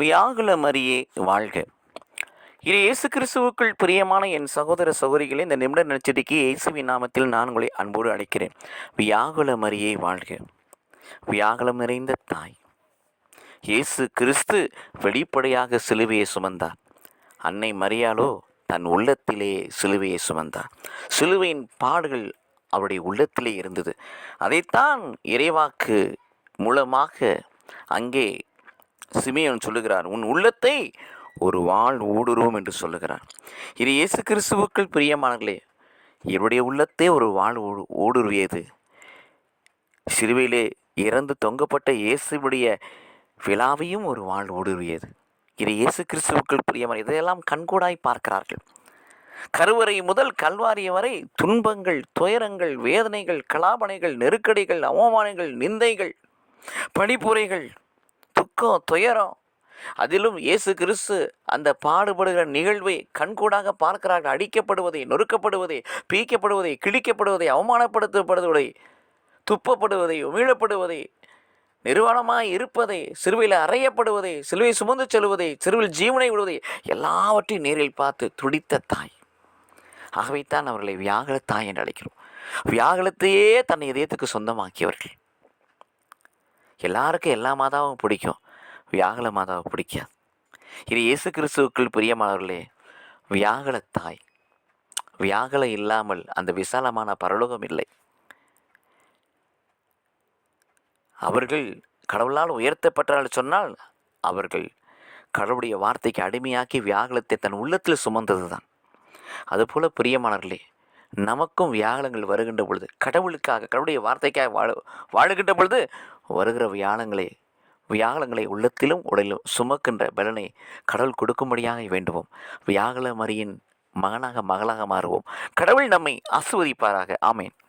வியாகுல மரியே வாழ்க. இது இயேசு கிறிஸ்துவுக்குள் பிரியமான என் சகோதர சகோதரிகளை இந்த நிமிட நச்சரிக்கை இயேசுவின் நாமத்தில் நான் உங்களை அன்போடு அழைக்கிறேன். வியாகுல மரியை வாழ்க. வியாகுலம் நிறைந்த தாய். இயேசு கிறிஸ்து வெளிப்படையாக சிலுவையை சுமந்தார். அன்னை மரியாளோ தன் உள்ளத்திலே சிலுவையை சுமந்தார். சிலுவையின் பாடுகள் அவருடைய உள்ளத்திலே இருந்தது. அதைத்தான் இறைவாக்கு மூலமாக அங்கே சிமியன் சொல்லுகிறார் உன் உள்ளத்தை ஒரு வாழ் ஊடுருவோம் என்று சொல்லுகிறார். இது இயேசு கிறிஸ்துவுக்குள் பிரியமானங்களே இவருடைய உள்ளத்தே ஒரு வாழ் ஊடு ஊடுருவியது. சிலுவையிலே இறந்து தொங்கப்பட்ட இயேசுவுடைய விழாவையும் ஒரு வாழ் ஊடுருவியது. இது இயேசு கிறிஸ்துவுக்குள் பிரியமான இதையெல்லாம் கண்கூடாய் பார்க்கிறார்கள். கருவறை முதல் கல்வாரி வரை துன்பங்கள் துயரங்கள் வேதனைகள் கலாபனைகள் நெருக்கடிகள் அவமானங்கள் நிந்தைகள் பணிப்புரைகள் துக்கம் துயரம். அதிலும் இயேசு கிறிஸ்து அந்த பாடுபடுகிற நிகழ்வை கண்கூடாக பார்க்கிறார்கள். அடிக்கப்படுவதை நொறுக்கப்படுவதை பீக்கப்படுவதை கிழிக்கப்படுவதை அவமானப்படுத்தப்படுவதை துப்பப்படுவதை உமிழப்படுவதை நிர்வாணமாக இருப்பதை சிறுவையில் அறையப்படுவதை சிலுவை சுமந்து செல்வதை சிறுவில் ஜீவனை விடுவதை எல்லாவற்றையும் நேரில் பார்த்து துடித்த தாய். ஆகவேத்தான் அவர்களை வியாகுல தாய் என்று அழைக்கிறோம். வியாகுலத்தையே தன்னை இதயத்துக்கு சொந்தமாக்கியவர்கள். எல்லாருக்கும் எல்லா மாதாவும் பிடிக்கும். வியாகுல மாதாவை பிடிக்காது. இது இயேசு கிறிஸ்துவுக்குள் பிரியமானவர்களே வியாகல தாய். வியாகுல இல்லாமல் அந்த விசாலமான பரலோகம் இல்லை. அவர்கள் கடவுளால் உயர்த்தப்பட்டார்கள் சொன்னால் அவர்கள் கடவுளுடைய வார்த்தைக்கு அடிமையாக்கி வியாகலத்தை தன் உள்ளத்தில் சுமந்தது தான் அதுபோல் பிரியமானவர்களே நமக்கும் வியாகலங்கள் வருகின்ற பொழுது கடவுளுக்காக கடவுளுடைய வார்த்தைக்காக வாழ வாழுகின்ற பொழுது வருகிற வியாழங்களை வியாகலங்களை உள்ளத்திலும் உடலிலும் சுமக்கின்ற பலனை கடவுள் கொடுக்கும்படியாக வேண்டுவோம். வியாகல மரியின் மகனாக மகளாக மாறுவோம். கடவுள் நம்மை ஆசிர்வதிப்பாராக. ஆமேன்.